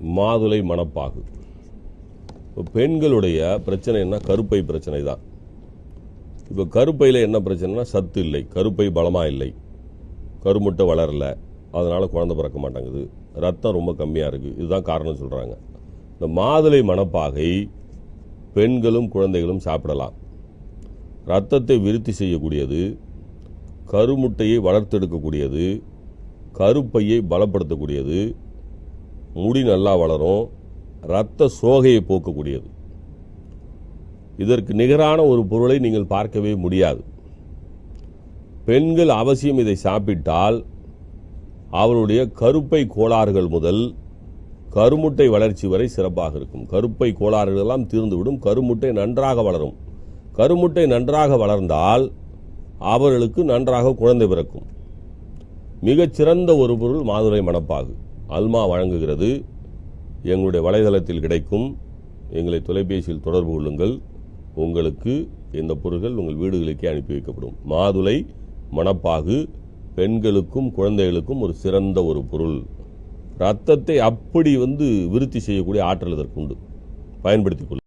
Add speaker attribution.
Speaker 1: மாதுளை மணப்பாகு இப்போ பெண்களுடைய பிரச்சனை என்ன? கருப்பை பிரச்சனை தான். இப்போ கருப்பையில் என்ன பிரச்சனைனா சத்து இல்லை. கருப்பை பலமாக இல்லை. கருமுட்டை வளரல. அதனால் குழந்தை பிறக்க மாட்டேங்குது. ரத்தம் ரொம்ப கம்மியாக இருக்குது இதுதான் காரணம் சொல்கிறாங்க இந்த மாதுளை மணப்பாகை பெண்களும் குழந்தைகளும் சாப்பிடலாம். ரத்தத்தை விருத்தி செய்யக்கூடியது கருமுட்டையை வளர்த்தெடுக்கக்கூடியது கருப்பையை பலப்படுத்தக்கூடியது முடி நல்லா வளரும் இரத்த சோகையை போக்கக்கூடியது. இதற்கு நிகரான ஒரு பொருளை நீங்கள் பார்க்கவே முடியாது. பெண்கள் அவசியம் இதை சாப்பிட்டால் அவருடைய கருப்பை கோளாறுகள் முதல் கருமுட்டை வளர்ச்சி வரை சிறப்பாக இருக்கும். கருப்பை கோளாறுகள் எல்லாம் தீர்ந்துவிடும். கருமுட்டை நன்றாக வளரும். கருமுட்டை நன்றாக வளர்ந்தால் அவர்களுக்கு நன்றாக குழந்தை பிறக்கும். மிகச்சிறந்த ஒரு பொருள் மாதுரை மணப்பாகு. அல்மா வழங்குகிறது. எங்களுடைய வலைதளத்தில் கிடைக்கும். எங்களை தொலைபேசியில் தொடர்பு கொள்ளுங்கள். உங்களுக்கு இந்த பொருட்கள் உங்கள் வீடுகளுக்கே அனுப்பி வைக்கப்படும். மாதுளை மணப்பாகு பெண்களுக்கும் குழந்தைகளுக்கும் ஒரு சிறந்த ஒரு பொருள். ரத்தத்தை அப்படி வந்து விருத்தி செய்யக்கூடிய ஆற்றல் இதற்கு உண்டு. பயன்படுத்திக் கொள்ளுங்கள்